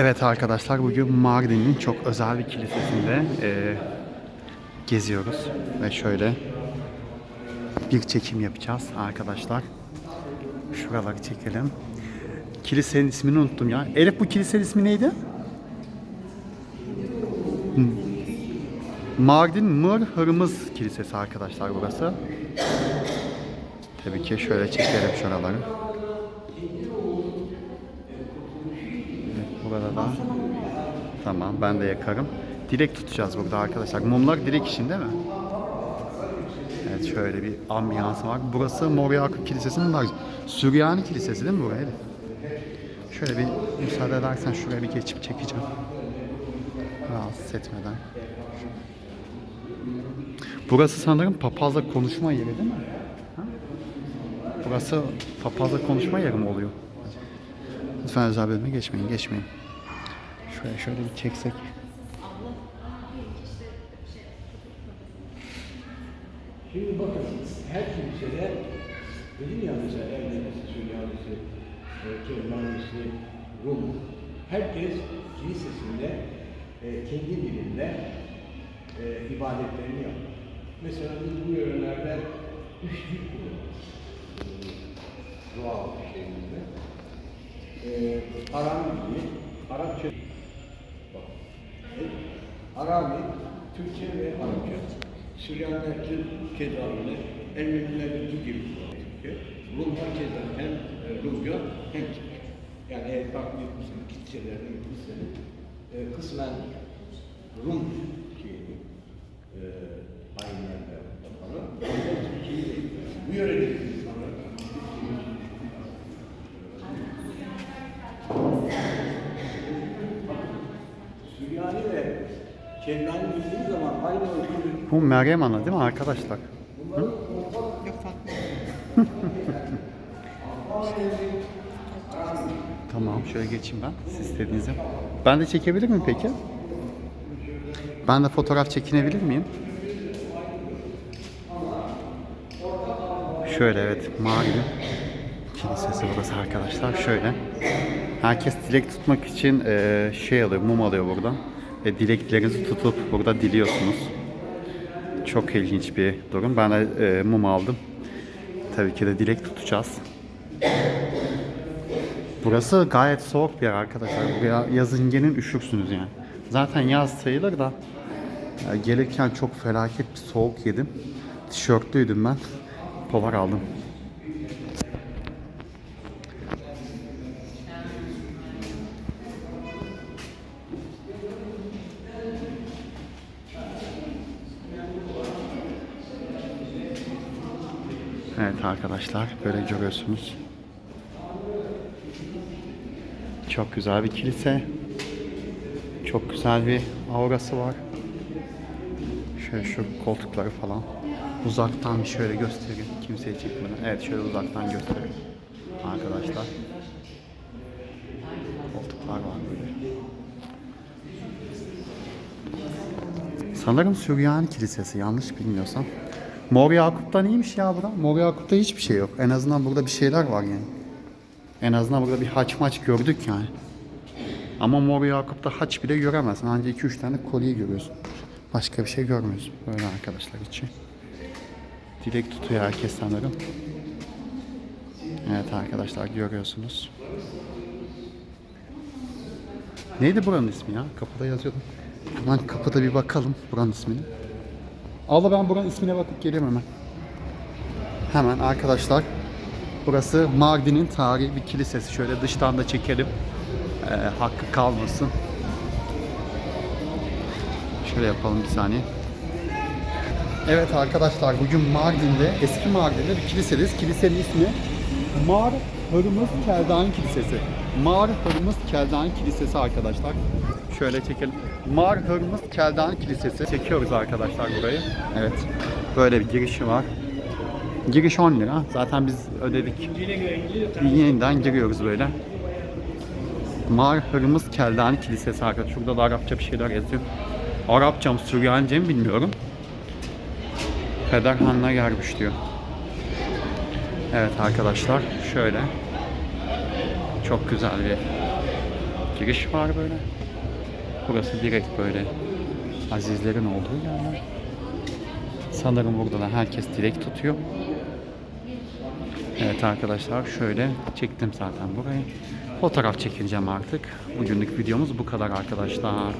Evet arkadaşlar bugün Mardin'in çok özel bir kilisesinde e, geziyoruz ve şöyle bir çekim yapacağız arkadaşlar. Şuraları çekelim. Kilisenin ismini unuttum ya. Elif bu kilisenin ismi neydi? M- Mardin Mır Hırmız Kilisesi arkadaşlar burası. Tabii ki şöyle çekelim şuraları. Burada da. Tamam ben de yakarım. Dilek tutacağız burada arkadaşlar. Mumlar dilek için değil mi? Evet şöyle bir ambiyans var. Burası Mor Yakup Kilisesi'nin var. Süryani Kilisesi değil mi buraya? Şöyle bir müsaade edersen şuraya bir geçip çekeceğim. Rahatsız etmeden. Burası sanırım papazla konuşma yeri değil mi? Ha? Burası papazla konuşma yeri mi oluyor? Lütfen özel bölüme geçmeyin, geçmeyin. Şöyle şöyle bir çeksek. Şimdi bakın her kilisede dedim ya mesela Ermenisi, Süryanisi, Kermanisi, Rum. Herkes kilisesinde e, kendi dilinde e, ibadetlerini yapar. Mesela biz bu yörelerde üç dil kullanırız. E, Doğal bir şeyimizde. E, Aram dili, Arapça. E, Arami, Türkçe ve Arapça. Süryaniler keza öyle. Ermeniler Türk gibi Türkçe. Rumlar keza hem e, Rumca hem Türkçe. Yani eğer takip etmişsiniz kiliselerde gitmişseniz e, kısmen Rum şeyini e, ayinlerle falan. Türkiye'yi de bu yöredeki insanlar Süryani ve Kendani bildiği zaman aynı Bu Meryem Ana değil mi arkadaşlar? Hı? tamam şöyle geçeyim ben siz istediğinizi. Ben de çekebilir miyim peki? Ben de fotoğraf çekinebilir miyim? Şöyle evet Mardin Kilisesi burası arkadaşlar. Şöyle. Herkes dilek tutmak için şey alıyor, mum alıyor buradan. Ve dileklerinizi tutup burada diliyorsunuz. Çok ilginç bir durum. Ben de eee, mum aldım. Tabii ki de dilek tutacağız. Burası gayet soğuk bir yer arkadaşlar. Buraya yazın gelin üşürsünüz yani. Zaten yaz sayılır da ya gelirken çok felaket bir soğuk yedim. Tişörtlüydüm ben. Polar aldım. Evet arkadaşlar böyle görüyorsunuz. Çok güzel bir kilise. Çok güzel bir aurası var. Şöyle şu koltukları falan. Uzaktan şöyle göstereyim. Kimseye çekmeden. Evet şöyle uzaktan göstereyim. Arkadaşlar. Koltuklar var böyle. Sanırım Süryani Kilisesi yanlış bilmiyorsam. Mor Yakup'tan iyiymiş ya bura. Mor Yakup'ta hiçbir şey yok. En azından burada bir şeyler var yani. En azından burada bir haç maç gördük yani. Ama Mor Yakup'ta haç bile göremezsin. Ancak 2-3 tane kolye görüyorsun. Başka bir şey görmüyorsun. Böyle arkadaşlar için. Dilek tutuyor herkes sanırım. Evet arkadaşlar görüyorsunuz. Neydi buranın ismi ya? Kapıda yazıyordum. Hemen kapıda bir bakalım buranın ismini. Allah ben buranın ismine bakıp geliyorum hemen. Hemen arkadaşlar. Burası Mardin'in tarihi bir kilisesi. Şöyle dıştan da çekelim. Ee, hakkı kalmasın. Şöyle yapalım bir saniye. Evet arkadaşlar bugün Mardin'de, eski Mardin'de bir kilisedeyiz. Kilisenin ismi Mar Hırmız Keldani Kilisesi. Mar Hırmız Keldani Kilisesi arkadaşlar. Şöyle çekelim. Mar Hırmız Keldani Kilisesi. Çekiyoruz arkadaşlar burayı. Evet. Böyle bir girişi var. Giriş 10 lira. Zaten biz ödedik. Yeniden giriyoruz böyle. Mar Hırmız Keldani Kilisesi arkadaşlar. Şurada da Arapça bir şeyler yazıyor. Arapça mı Süryanice mi bilmiyorum. Peder Hanna gelmiş diyor. Evet arkadaşlar şöyle çok güzel bir giriş var böyle. Burası direkt böyle azizlerin olduğu yerler. Sanırım burada da herkes dilek tutuyor. Evet arkadaşlar şöyle çektim zaten burayı. Fotoğraf çekileceğim artık. Bugünlük videomuz bu kadar arkadaşlar.